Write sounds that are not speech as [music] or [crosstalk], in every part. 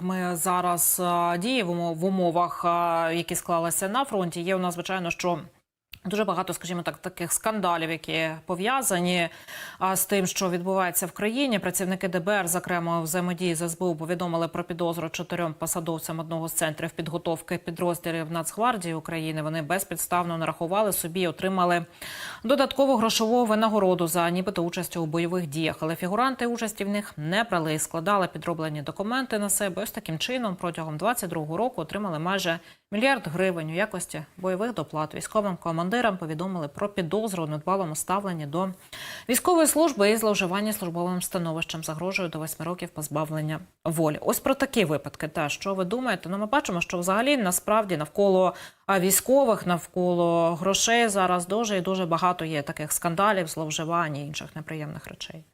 Ми зараз діємо в умовах, які склалися на фронті. Є у нас, звичайно, що дуже багато, скажімо так, таких скандалів, які пов'язані з тим, що відбувається в країні. Працівники ДБР, зокрема, взаємодії з СБУ, повідомили про підозру чотирьом посадовцям одного з центрів підготовки підрозділів Нацгвардії України. Вони безпідставно нарахували собі, і отримали додаткову грошову винагороду за нібито участь у бойових діях. Але фігуранти участі в них не брали і складали підроблені документи на себе. Ось таким чином протягом 22-го року отримали майже мільярд гривень у якості бойових доплат. Військовим командирам повідомили про підозру у недбалому ставленні до військової служби і зловживання службовим становищем загрожує до 8 років позбавлення волі. Ось про такі випадки. Та що ви думаєте? Ну, ми бачимо, що взагалі насправді навколо військових, навколо грошей зараз дуже і дуже багато є таких скандалів, зловживань і інших неприємних речей.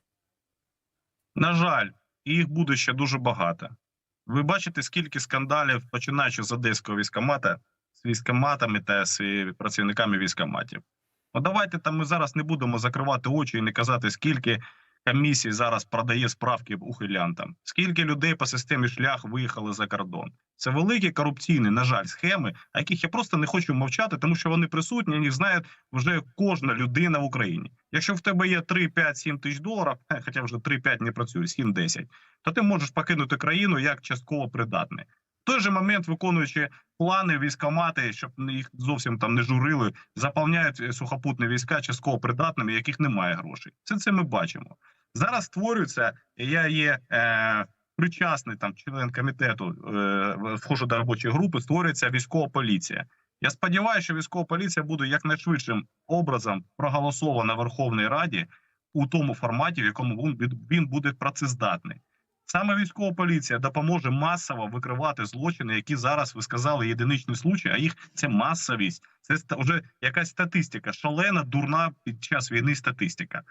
На жаль, їх буде ще дуже багато. Ви бачите, скільки скандалів, починаючи з одеського військомата, з військоматами та з працівниками військоматів. Ну давайте там ми зараз не будемо закривати очі і не казати, скільки комісій зараз продає справки ухилянтам, скільки людей по системі шлях виїхали за кордон. Це великі корупційні, на жаль, схеми, а яких я просто не хочу мовчати, тому що вони присутні, їх знає вже кожна людина в Україні. Якщо в тебе є 3, 5, 7 тисяч доларів, [laughs] хоча вже 3-5 не працює, 7-10, то ти можеш покинути країну як частково придатний. Той же момент, виконуючи плани, військомати, щоб їх зовсім там не журили, заповняють е, сухопутні війська частково придатними, яких немає грошей. Все це ми бачимо. Зараз створюється. Я є е, причасний там член комітету, е, до робочої групи. Створюється військова поліція. Я сподіваюся, що військова поліція буде якнайшвидшим образом проголосована в Верховній Раді у тому форматі, в якому він, він буде працездатний. Саме військова поліція допоможе масово викривати злочини, які зараз ви сказали єдиничний случай, а їх це масовість. Це вже якась статистика, шалена, дурна під час війни статистика.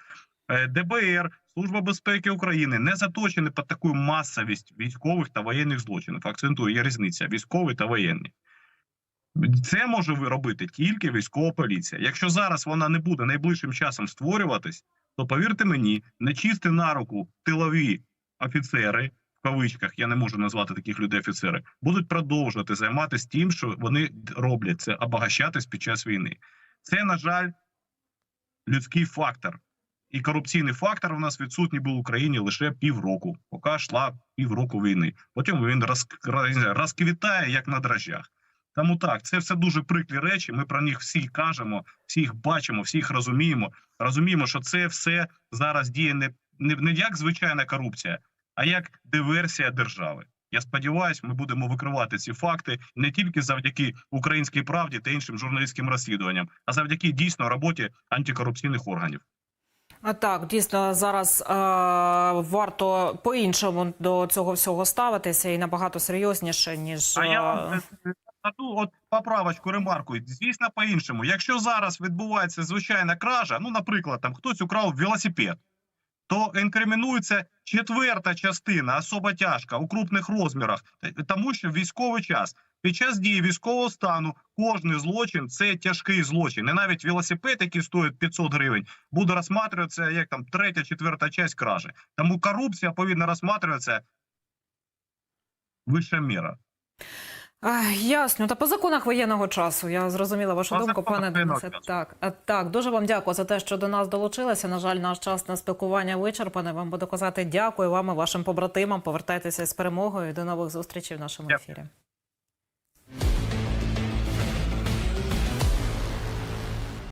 Е, ДБР, Служба безпеки України не заточені під таку масовість військових та воєнних злочинів. Акцентую, є різниця військові та воєнні. Це може робити тільки військова поліція. Якщо зараз вона не буде найближчим часом створюватись, то повірте мені, нечисті на руку тилові офіцери в кавичках, я не можу назвати таких людей офіцери, будуть продовжувати займатися тим, що вони роблять це, обагащатись під час війни. Це, на жаль, людський фактор. І корупційний фактор у нас відсутній був в Україні лише півроку, поки йшла півроку війни. Потім він роз, роз- розквітає як на дрожжах. Тому так, це все дуже приклі речі. Ми про них всі кажемо, всіх бачимо, всіх розуміємо. Розуміємо, що це все зараз діє не, не, не як звичайна корупція, а як диверсія держави. Я сподіваюся, ми будемо викривати ці факти не тільки завдяки українській правді та іншим журналістським розслідуванням, а завдяки дійсно роботі антикорупційних органів. А так, дійсно, зараз е, варто по-іншому до цього всього ставитися і набагато серйозніше, ніж А я е, вам на от поправочку ремарку. Звісно, по-іншому. Якщо зараз відбувається звичайна кража, ну, наприклад, там хтось украв велосипед, то інкримінується четверта частина, особа тяжка у крупних розмірах, тому що військовий час. Під час дії військового стану кожний злочин це тяжкий злочин. І навіть велосипед, який стоїть 500 гривень, буде розглядатися як там третя, четверта часть кражі. Тому корупція повинна розглядатися вища міра. Ах, ясно. Та по законах воєнного часу я зрозуміла вашу По думку, пане Денисе. Так, а, так, дуже вам дякую за те, що до нас долучилися. На жаль, наш час на спілкування вичерпаний. Вам буду казати дякую вам і вашим побратимам. Повертайтеся з перемогою. До нових зустрічей в нашому Дякую. ефірі.